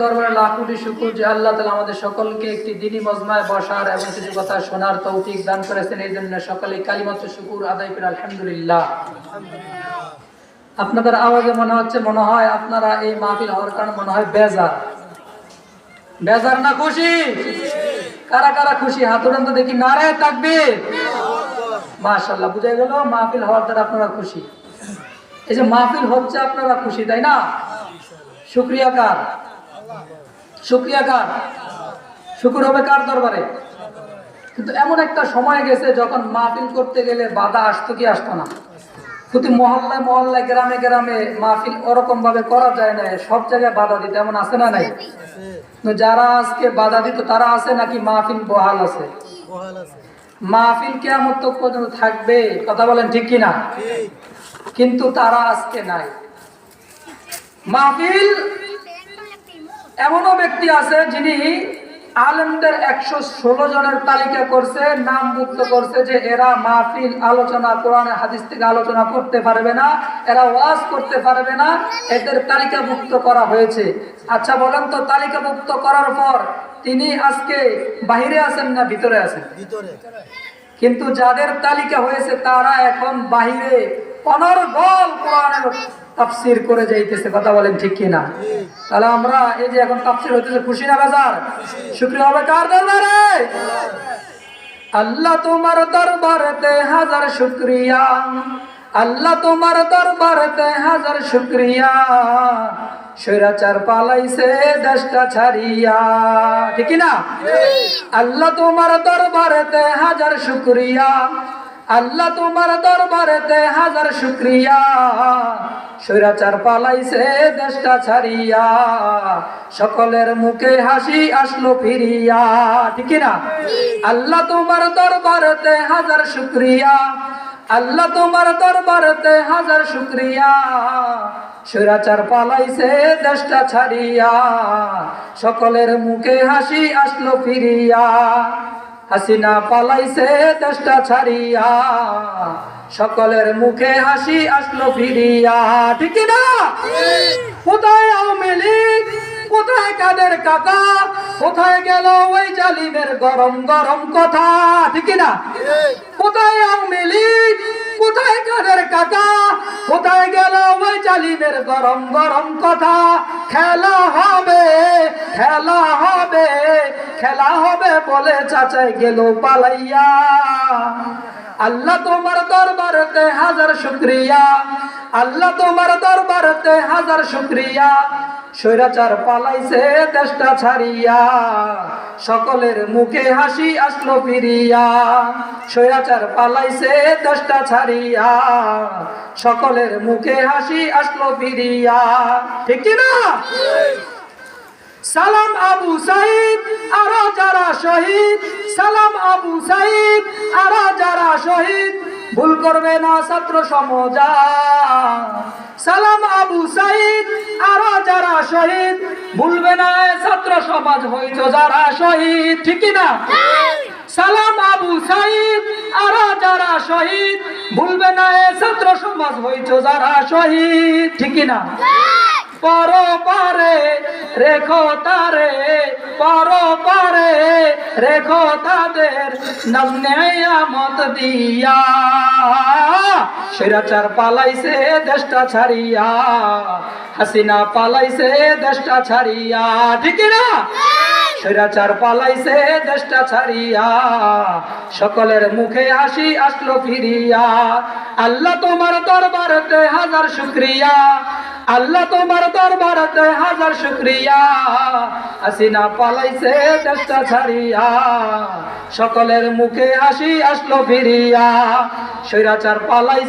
দরবারে লাখ কোটি শুকুর যে আল্লাহ তালা আমাদের সকলকে একটি দিনী মজমায় বসার এবং কিছু কথা শোনার তৌফিক দান করেছেন। এই জন্য সকলে কালিমাত শুকুর আদায় করে আলহামদুলিল্লাহ। আপনাদের আওয়াজে মনে হচ্ছে, মনে হয় আপনারা এই মাহফিল হওয়ার কারণে মনে হয় বেজার। বেজার না খুশি? কারা কারা খুশি? হাত দেখি, নারায় থাকবে মাশাল্লাহ বুঝা গেল মাহফিল হওয়ার দ্বারা আপনারা খুশি। এই যে মাহফিল হচ্ছে আপনারা খুশি, তাই না? শুক্রিয়া কার? শুক্রিয়া কার শুকুর হবে কার দরবারে? কিন্তু এমন একটা সময় গেছে যখন মাহফিল করতে গেলে বাধা আসতো কি আসতো না? প্রতি মহল্লায় মহল্লায় গ্রামে গ্রামে মাহফিল ওরকম ভাবে করা যায় না সব জায়গায় বাধা দিতে। এমন আছে না নাই? যারা আজকে বাধা দিত তারা আছে নাকি মাহফিল বহাল আছে? মাহফিল কেমন তো পর্যন্ত থাকবে কথা বলেন ঠিক কিনা? কিন্তু তারা আজকে নাই। মাহফিল এমনও ব্যক্তি আছে যিনি আলেমদের একশো ষোলো জনের তালিকা করছে নাম মুক্ত করছে যে এরা মাহফিল আলোচনা কোরআনে হাদিস থেকে আলোচনা করতে পারবে না এরা ওয়াজ করতে পারবে না এদের তালিকাভুক্ত করা হয়েছে। আচ্ছা বলেন তো তালিকাভুক্ত করার পর তিনি আজকে বাহিরে আছেন না ভিতরে আছেন? কিন্তু যাদের তালিকা হয়েছে তারা এখন বাহিরে অনর্গল কোরআনের তাফসির করে যাইতেছে, কথা বলেন ঠিক কিনা? তাহলে আমরা এই যে এখন তাফসির হইতেছে, খুশি না বাজার? শুক্রিয়া হবে কার দরবারে? আল্লাহ তোমার দরবারেতে হাজার শুক্রিয়া। আল্লাহ তোমার দরবারেতে হাজার শুক্রিয়া। স্বৈরাচার পালাইছে দেশটা ছাড়িয়া। ঠিক না আল্লাহ তোমার দরবারেতে হাজার শুক্রিয়া। আল্লাহ তোমার দরবারেতে হাজার শুক্রিয়া। স্বৈরাচার পালাইছে দেশটা ছাড়িয়া। সকলের মুখে হাসি আসলো ফিরিয়া। ঠিক না আল্লাহ তোমার দরবারেতে হাজার শুক্রিয়া। আল্লাহ তোমার দরবারেতে হাজার শুক্রিয়া। স্বৈরাচার পালাইছে দেশটা ছাড়িয়া। সকলের মুখে হাসি আসলো ফিরিয়া। হাসিনা পালাইছে দেশটা ছাড়িয়া। সকলের মুখে হাসি আসলো ফিরিয়া। ঠিক না কোথায় আওয়ামী লীগ? কোথায় কাদের কাকা? কোথায় গেল ওই জালিমের গরম গরম কথা? ঠিক না কোথায় আওয়ামী লীগ? কোথায় কাদের কাকা? কোথায় গেল ওই জালিমের গরম গরম কথা? খেলা হবে খেলা হবে খেলা হবে। বলে চাচাই গেল পালাইয়া। আল্লাহ তোমার দরবারতে হাজার শুক্রিয়া। আল্লাহ তোমার দরবারতে হাজার শুক্রিয়া। স্বৈরাচার পালাইছে, দেশটা ছাড়িয়া। সকলের মুখে হাসি আসলো ফিরিয়া। স্বৈরাচার পালাইছে, দেশটা ছাড়িয়া। সকলের মুখে হাসি আসলো ফিরিয়া। ঠিক কি না সালাম আবু সাইদ, আরও যারা শহীদ। সালাম আবু সাইদ, আরও যারা শহীদ। ভুল করবে না ছাত্র সমজা। সালাম আবু সাইদ, আরও যারা শহীদ। ভুলবে না ছাত্র সমাজ, হইছ যারা শহীদ। ঠিক না? সালাম আবু সাইদ, আরও যারা শহীদ। ভুলবে না ছাত্র সমাজ, হইছ যারা শহীদ। ঠিক না? পর পারে রেখো তারে পর পারে রেখো তাদের নামত দিয়া। সেরাচার পালাইছে দেশটা ছাড়িয়া, হাসিনা পালাইছে দেশটা ছাড়িয়া। ঠিক না স্বৈরাচার পালাইছে দেশটা ছাড়িয়া। সকলের মুখে হাসি আসলো ফিরিয়া। আল্লাহ তোমার দরবারতে হাজার শুক্রিয়া। আল্লাহ তোমার দরবারতে হাজার শুক্রিয়া। হাসিনা পালাইছে দেশটা ছাড়িয়া। সকলের মুখে হাসি আসলো ফিরিয়া। স্বৈরাচার পালাইছে